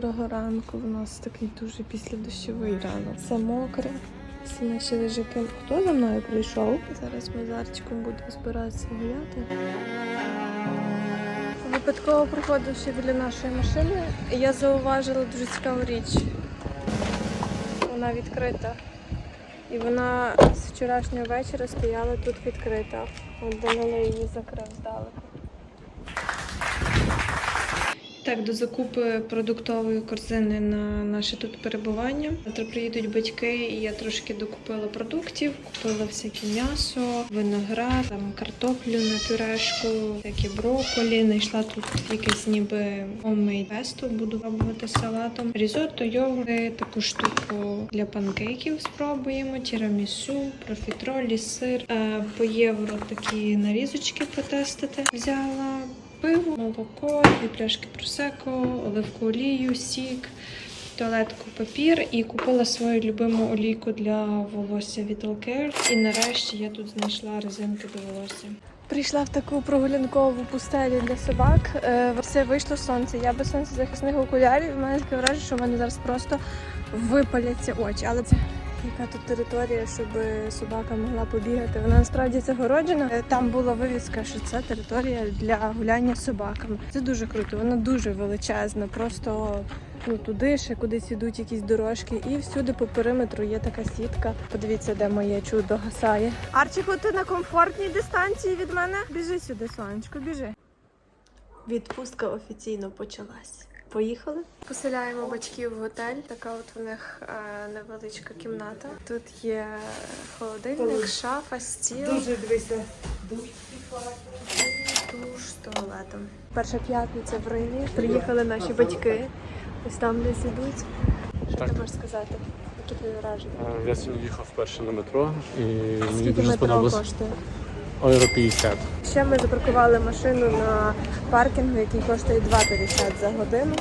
Доброго ранку. У нас такий дуже післядощовий ранок. Все мокре. Всі наші лежаки. Хто за мною прийшов? Зараз ми з Арчиком будемо збиратися гуляти. Випадково проходивши біля нашої машини, я зауважила дуже цікаву річ. Вона відкрита. І вона з вчорашнього вечора стояла тут відкрита. От Данило її закрив здалеку. Так, до закупи продуктової корзини на наше тут перебування. Завтра приїдуть батьки, і я трошки докупила продуктів, купила всяке м'ясо, виноград, там картоплю на пюрешку, всякі брокколі. Знайшла тут якесь ніби homemade песто, буду пробувати салатом. Різотто, йогурти, таку штуку для панкейків спробуємо. Тірамісу, профітролі, сир. Е, По євро такі нарізочки потестити. Взяла пиво, молоко, дві пляшки просеко, оливку олію, сік, туалетку папір і купила свою любиму олійку для волосся від Care. І нарешті я тут знайшла резинки до волосся. Прийшла в таку прогулянкову пустелю для собак. Е, Все вийшло сонце. Я без сонцезахисних окулярів. У мене таке враження, що в мене зараз просто випаляться очі. Але це яка тут територія, щоб собака могла побігати. Вона насправді загороджена. Е, Там була вивіска, що це територія для гуляння з собаками. Це дуже круто. Вона дуже величезна. Просто ну туди ще кудись ідуть якісь дорожки, і всюди по периметру є така сітка. Подивіться, де моє чудо гасає. Арчику, ти на комфортній дистанції від мене? Біжи сюди, сонечко, біжи. Відпустка офіційно почалась. Поїхали. Поселяємо батьків в готель. Така от у них е, невеличка кімната. Тут є холодильник, шафа, стіл. Дуже дивися. Душ. Душ з туалетом. Перша п'ятниця в Римі. Приїхали наші батьки. Ось там десь ідуть. Що Так. ти можеш сказати? Які твої враження? Е, Я сьогодні їхав вперше на метро і мені Скільки дуже метро сподобалось коштує? Євро 50. Ще ми запаркували машину на паркінгу, який коштує 2,50 за годину.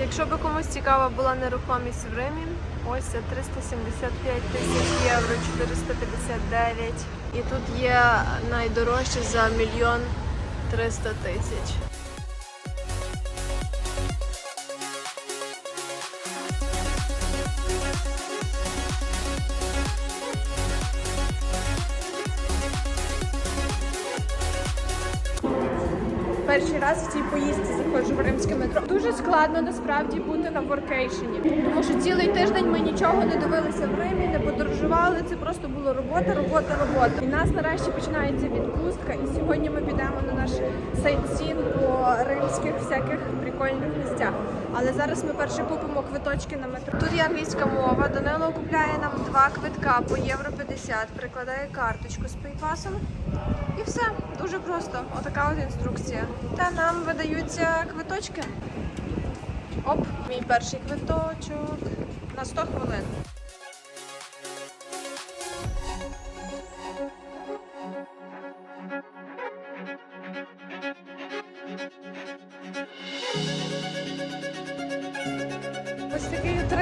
Якщо би комусь цікава була нерухомість в Римі, ось це 375 тисяч євро, 459. І тут є найдорожче за мільйон 300 тисяч. Раз в цій поїздці заходжу в римське метро. Дуже складно насправді бути на воркейшені, тому що цілий тиждень ми нічого не дивилися в Римі, не подорожували. Це просто було робота, робота, робота. І нас нарешті починається відпустка. І сьогодні ми підемо на наш сайтсін по римських всяких прикольних місцях. Але зараз ми перше купимо квиточки на метро. Тут є англійська мова. Данило купляє нам два квитка по євро 50, прикладає карточку з пейпасом. І все дуже просто. Отака от інструкція. Та нам видаються квиточки. Оп, мій перший квиточок на 100 хвилин. Ось такий от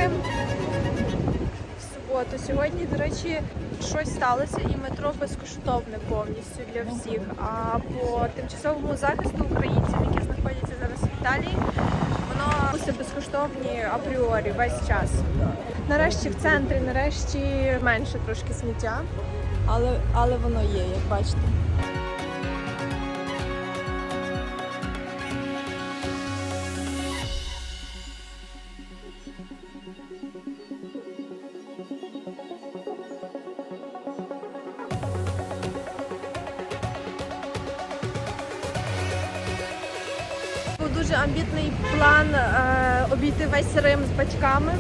Суботу. Сьогодні, до речі, щось сталося, і метро безкоштовне повністю для всіх. А по тимчасовому захисту українців, які знаходяться зараз в Італії, воно все безкоштовні апріорі весь час. Нарешті в центрі, нарешті менше трошки сміття, але, але воно є, як бачите. Дуже амбітний план е, обійти весь Рим з батьками,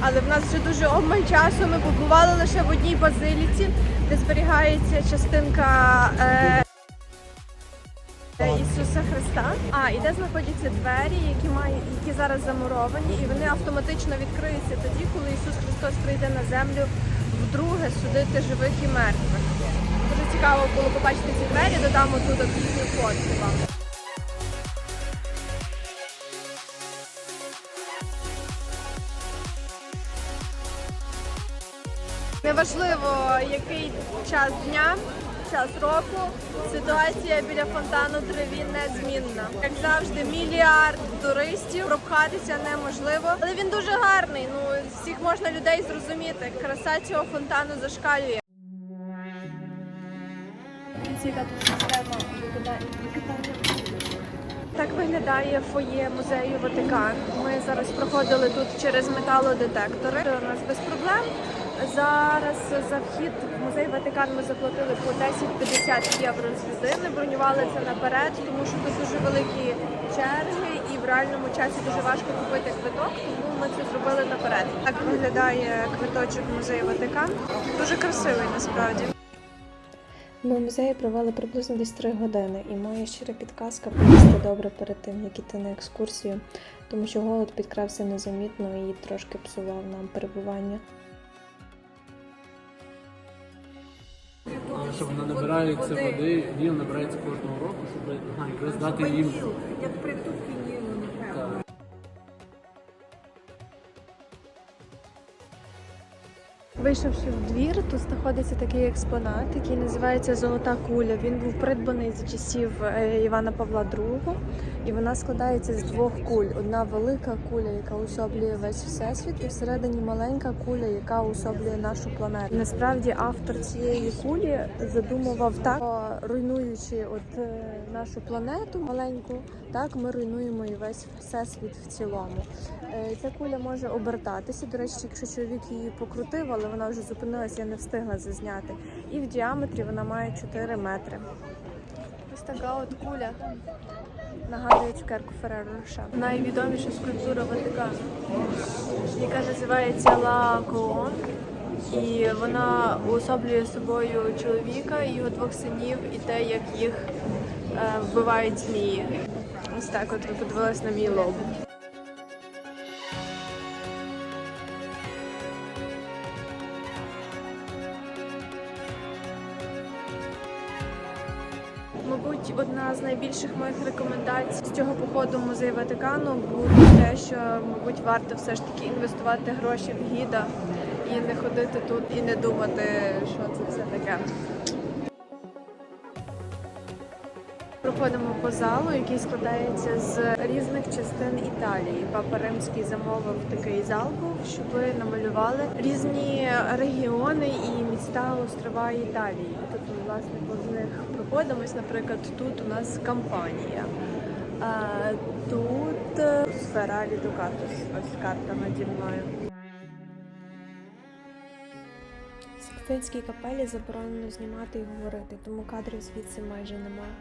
але в нас вже дуже обмаль часу. Ми побували лише в одній базиліці, де зберігається частинка е, Ісуса Христа. А і де знаходяться двері, які мають які зараз замуровані, і вони автоматично відкриються тоді, коли Ісус Христос прийде на землю вдруге судити живих і мертвих. Дуже цікаво було побачити ці двері, додамо тут їхню фотку вам. Неважливо, який час дня, час року, ситуація біля фонтану Треві незмінна. Як завжди, мільярд туристів пропхатися неможливо, але він дуже гарний. Ну всіх можна людей зрозуміти. Краса цього фонтану зашкалює. Так виглядає фоє музею Ватикан. Ми зараз проходили тут через металодетектори. У нас без проблем. Зараз за вхід в музей Ватикан ми заплатили по 10-50 євро з людини. Бронювали це наперед, тому що тут дуже великі черги, і в реальному часі дуже важко купити квиток. Тому ми це зробили наперед. Так виглядає квиточок музею Ватикан. Дуже красивий насправді. Ми в музеї провели приблизно десь 3 години, і моя щира підказка поїсти добре перед тим, як іти на екскурсію, тому що голод підкрався незамітно і трошки псував нам перебування. Щоб вона набирається води, він набирається кожного року, щоб ага, якраз дати їм. Як притулки Вийшовши в двір, тут знаходиться такий експонат, який називається Золота куля. Він був придбаний за часів е, Івана Павла II, і вона складається з двох куль: одна велика куля, яка усоблює весь всесвіт, і всередині маленька куля, яка усоблює нашу планету. Насправді автор цієї кулі задумував так, руйнуючи от е, нашу планету маленьку, так ми руйнуємо і весь всесвіт в цілому. Е, Ця куля може обертатися. До речі, якщо чоловік її покрутив, але вона вже зупинилася, я не встигла зазняти. І в діаметрі вона має 4 метри. Ось така от куля. Нагадує цукерку Ферреро Роше. Найвідоміша скульптура Ватикану, яка називається Ла Коон. І вона уособлює собою чоловіка його двох синів, і те, як їх е, вбивають змії. Ось так от ви подивились на мій лоб. Мабуть, одна з найбільших моїх рекомендацій з цього походу в музей Ватикану буде те, що мабуть варто все ж таки інвестувати гроші в гіда і не ходити тут і не думати, що це все таке. Проходимо по залу, який складається з різних частин Італії. Папа Римський замовив такий зал щоб намалювали різні регіони і міста острова Італії. Ми власне по них проходимось. Наприклад, тут у нас кампанія. А тут е, Феррарі Дукатус. Ось карта наді мною. В Сикстинській капелі заборонено знімати і говорити, тому кадрів звідси майже немає.